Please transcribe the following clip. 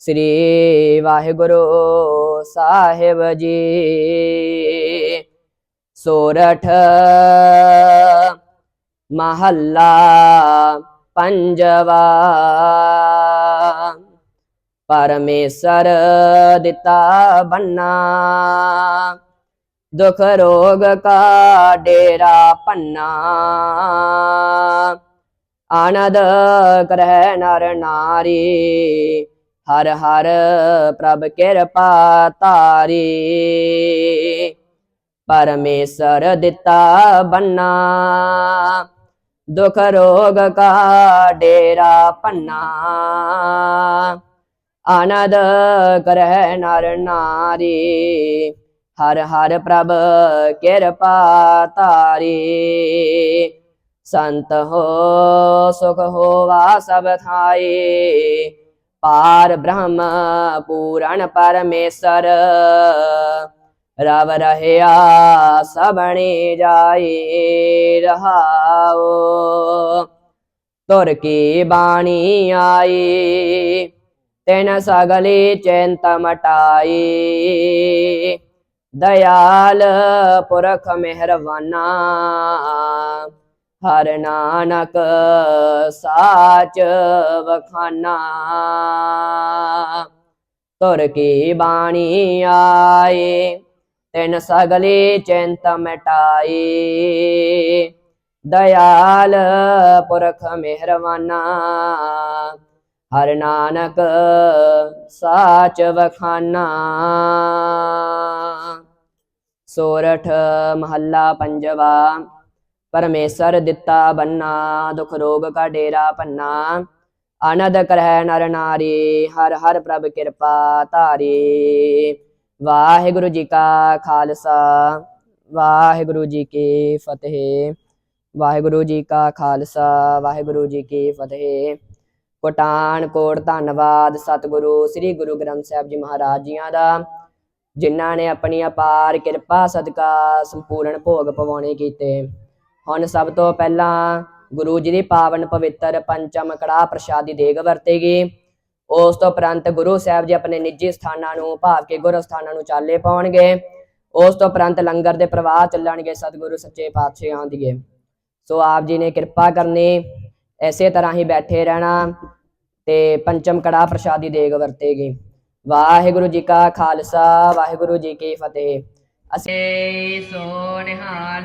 ਸ੍ਰੀ ਵਾਹਿਗੁਰੂ ਸਾਹਿਬ ਜੀ। ਸੋਰਠ ਮਹੱਲਾ ਪੰਜਵਾ। ਪਰਮੇਸ਼ਰ ਦਿੱਤਾ ਬੰਨਾ। ਦੁਖ ਰੋਗ ਕਾ ਡੇਰਾ ਪੰਨਾ ਆਨੰਦ ਕਰਹਿ ਨਰ ਨਾਰੀ। ਹਰ ਹਰ ਪ੍ਰਭ ਕਿਰਪਾ ਤਾਰੀ ਪਰਮੇਸ਼ਰ ਦਿੱਤਾ ਬੰਨਾ, ਦੁਖ ਰੋਗ ਕਾ ਡੇਰਾ ਪੰਨਾ ਆਨੰਦ ਕਰਹਿ ਨਰ ਨਾਰੀ, ਹਰ ਹਰ ਪ੍ਰਭ ਕਿਰਪਾ ਤਾਰੀ ਸੰਤ ਹੋ, ਸੁਖ ਹੋਵਾ ਸਭ ਥਾਈ। ਪਾਰ ਬ੍ਰਹਮ ਪੂਰਨ ਪਰਮੇਸ਼ਰ ਰਵ ਰਹਿਆ ਸਬਣੀ ਜਾਈ ਰਹਾਓ ਤੁਰ ਕੀ ਬਾਣੀ ਆਈ ਤਿਨ ਸਗਲੀ ਚਿੰਤ ਮਟਾਈ ਦਇਆਲ ਪੁਰਖ ਮਿਹਰਵਾਨਾ ਹਰ ਨਾਨਕ ਸਾਚ ਵਖਾਨਾ। ਤੁਰ ਕੀ ਬਾਣੀ ਆਏ, ਤਿਨ ਸਗਲੇ ਚਿੰਤ ਮਿਟਾਈ ਦਇਆਲ ਪੁਰਖ ਮਿਹਰਵਾਨਾ, ਹਰ ਨਾਨਕ ਸਾਚ ਵਖਾਨਾ। ਸੋਰਠ ਮਹੱਲਾ ਪੰਜਵਾ ਪਰਮੇਸ਼ਰ ਦਿੱਤਾ ਬੰਨਾ, ਦੁਖ ਰੋਗ ਕਾ ਡੇਰਾ ਪੰਨਾ ਆਨੰਦ ਕਰਹਿ ਨਰ ਨਾਰੀ, ਹਰ ਹਰ ਪ੍ਰਭ ਕਿਰਪਾ ਧਾਰੀ। ਵਾਹਿਗੁਰੂ ਜੀ ਕਾ ਖਾਲਸਾ, ਵਾਹਿਗੁਰੂ ਜੀ ਕੀ ਫਤਿਹ। ਵਾਹਿਗੁਰੂ ਜੀ ਕਾ ਖਾਲਸਾ, ਵਾਹਿਗੁਰੂ ਜੀ ਕੀ ਫਤਿਹ। ਕੋਟਾਨ ਕੋਟ ਧੰਨਵਾਦ ਸਤਿਗੁਰੂ, ਸ੍ਰੀ ਗੁਰੂ ਗ੍ਰੰਥ ਸਾਹਿਬ ਜੀ ਮਹਾਰਾਜ ਜੀਆਂ ਦਾ, ਜਿਨ੍ਹਾਂ ਨੇ ਆਪਣੀ ਅਪਾਰ ਕਿਰਪਾ ਸਦਕਾ ਸੰਪੂਰਨ ਭੋਗ ਪਵਾਉਣੇ ਕੀਤੇ। ਹੁਣ ਸਭ ਤੋਂ ਪਹਿਲਾਂ ਗੁਰੂ ਜੀ ਦੀ ਪਾਵਨ ਪਵਿੱਤਰ ਪੰਚਮ ਕੜਾ ਪ੍ਰਸ਼ਾਦੀ ਦੇਗ ਵਰਤੇਗੀ। ਉਸ ਤੋਂ ਉਪਰੰਤ ਗੁਰੂ ਸਾਹਿਬ ਜੀ ਆਪਣੇ ਨਿੱਜੀ ਸਥਾਨਾਂ ਨੂੰ, ਭਾਵ ਕੇ ਗੁਰ ਸਥਾਨਾਂ ਨੂੰ ਚਾਲੇ ਪਾਉਣਗੇ। ਉਸ ਤੋਂ ਉਪਰੰਤ ਲੰਗਰ ਦੇ ਪ੍ਰਵਾਹ ਚੱਲਣਗੇ ਸਤਿਗੁਰੂ ਸੱਚੇ ਪਾਤਸ਼ਾਹ ਦੀਏ। ਸੋ ਆਪ ਜੀ ਨੇ ਕਿਰਪਾ ਕਰਨੀ ਐਸੇ ਤਰ੍ਹਾਂ ਹੀ ਬੈਠੇ ਰਹਿਣਾ ਤੇ ਪੰਚਮ ਕੜਾ ਪ੍ਰਸ਼ਾਦੀ ਦੇਗ ਵਰਤੇਗੀ। ਵਾਹਿਗੁਰੂ ਜੀ ਕਾ ਖਾਲਸਾ, ਵਾਹਿਗੁਰੂ ਜੀ ਕੀ ਫਤਿਹ। ਅਸੀਂ ਸੋ ਨਿਹਾਲ